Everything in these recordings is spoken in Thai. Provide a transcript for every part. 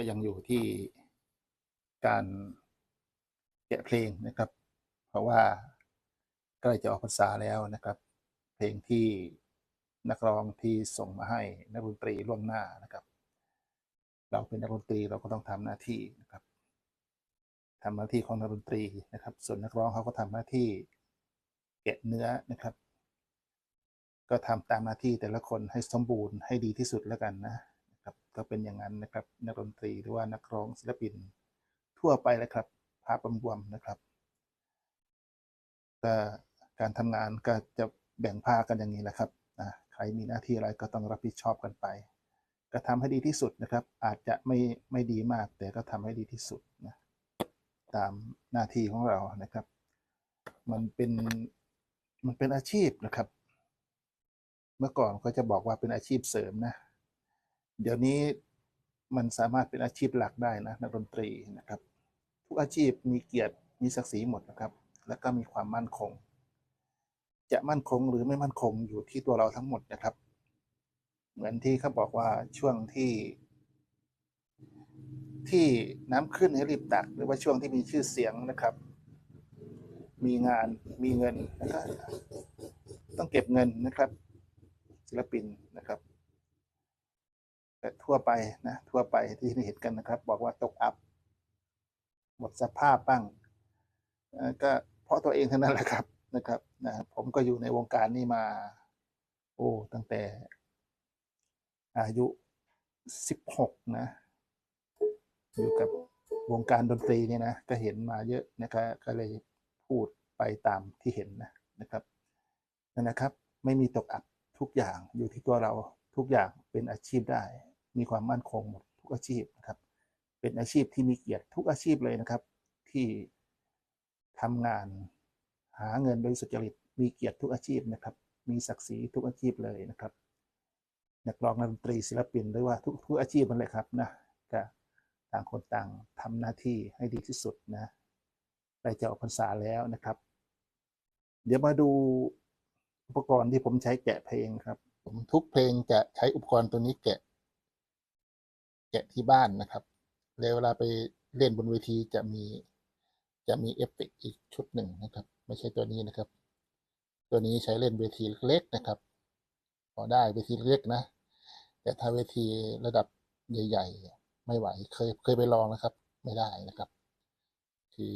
ก็ยังอยู่ที่การแกะเพลงนะครับ เพราะว่าใกล้จะออกพรรษาแล้วนะครับ เพลงที่นักร้องที่ส่งมาให้นักดนตรีล่วงหน้านะครับ เราเป็นนักดนตรีเราก็ต้องทำหน้าที่นะครับทำหน้าที่ของนักดนตรีนะครับ ส่วนนักร้องเขาก็ทำหน้าที่แกะเนื้อนะครับ ก็ทำตามหน้าที่แต่ละคนให้สมบูรณ์ให้ดีที่สุดแล้วกันนะ นะครับก็เป็นอย่างนั้นนะครับ นักดนตรีหรือว่านักร้องศิลปิน ทั่วไปเลยครับภาพรวมๆนะครับก็การทำงานก็จะแบ่งภาคกันอย่างนี้แหละครับนะใครมีหน้าที่อะไรก็ต้องรับผิดชอบกันไป ก็ทำให้ดีที่สุดนะครับ อาจจะไม่ไม่ดีมาก แต่ก็ทำให้ดีที่สุดนะตามหน้าที่ของเรานะครับ มันเป็นมันเป็นอาชีพนะครับ เมื่อก่อนก็จะบอกว่าเป็นอาชีพเสริมนะ เดี๋ยวนี้มันสามารถเป็นอาชีพหลักได้นะนักดนตรีนะครับ ทุกอาชีพมีเกียรติมีศักดิ์ศรีหมดนะครับ แล้วก็มีความมั่นคง จะมั่นคงหรือไม่มั่นคงอยู่ที่ตัวเราทั้งหมดนะครับ เหมือนที่เขาบอกว่าช่วงที่ที่น้ำขึ้นให้รีบตัก หรือว่าช่วงที่มีชื่อเสียงนะครับ มีงานมีเงินนะครับต้องเก็บเงินนะครับ ศิลปินนะครับ แต่ทั่วไปนะทั่วไปที่เห็นกันนะครับ บอกว่าตกอับ หมดสภาพบ้างก็เพราะตัวเองเท่านั้นแหละครับนะครับนะผมก็อยู่ในวงการนี้มา โอ้ตั้งแต่ อายุสิบหกนะ อยู่กับวงการดนตรีเนี่ยนะ ก็เห็นมาเยอะนะครับก็เลยพูดไปตามที่เห็นนะนะครับนะนนะครับ ไม่มีตกอับทุกอย่างอยู่ที่ตัวเรา ทุกอย่างเป็นอาชีพได้ มีความมั่นคงหมดทุกอาชีพนะครับ เป็นอาชีพที่มีเกียรติทุกอาชีพเลยนะครับ ที่ทำงานหาเงินโดยสุจริต มีเกียรติทุกอาชีพนะครับ มีศักดิ์ศรีทุกอาชีพเลยนะครับนักร้องนักดนตรีศิลปินหรือว่าทุกทุกอาชีพมันเลยครับนะก็ต่างคนต่างทำหน้าที่ให้ดีที่สุดนะใกล้จะออกพรรษาแล้วนะครับ เดี๋ยวมาดูอุปกรณ์ที่ผมใช้แกะเพลงครับ ผมทุกเพลงจะใช้อุปกรณ์ตัวนี้แกะ แกะที่บ้านนะครับ แล้วเวลาไปเล่นบนเวทีจะมีจะมีเอฟเฟกอีกชุดหนึ่งนะครับ ไม่ใช่ตัวนี้นะครับ ตัวนี้ใช้เล่นเวทีเล็กนะครับ พอได้เวทีเล็กนะ แต่ถ้าเวทีระดับใหญ่ ๆ ไม่ไหวเคยเคยไปลองนะครับ ไม่ได้นะครับ คือ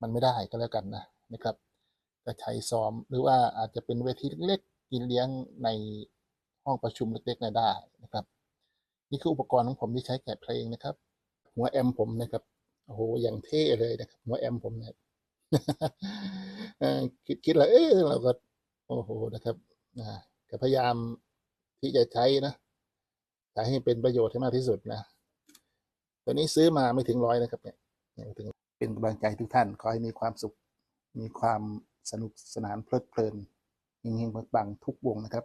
มันไม่ได้ก็แล้วกันนะนะครับก็ใช้ซ้อมหรือว่าอาจจะเป็นเวทีเล็ก กินเลี้ยงในห้องประชุมเล็กๆในได้นะครับ นี่คืออุปกรณ์ของผมที่ใช้แกะเพลงนะครับ หัวแอมผมนะครับโอ้โหอย่างเท่เลยนะครับ หัวแอมผมเนี่ยคิดคิดแล้วเออเราก็ โอ้โหนะครับนะก็พยายามที่จะใช้นะใช้ให้เป็นประโยชน์ให้มากที่สุดนะตัวนี้ซื้อมาไม่ถึงร้อยนะครับเนี่ยถึงเป็นกำลังใจทุกท่านขอให้มีความสุข มีความสนุกสนานเพลิดเพลิน เฮงๆปังทุกวงนะครับ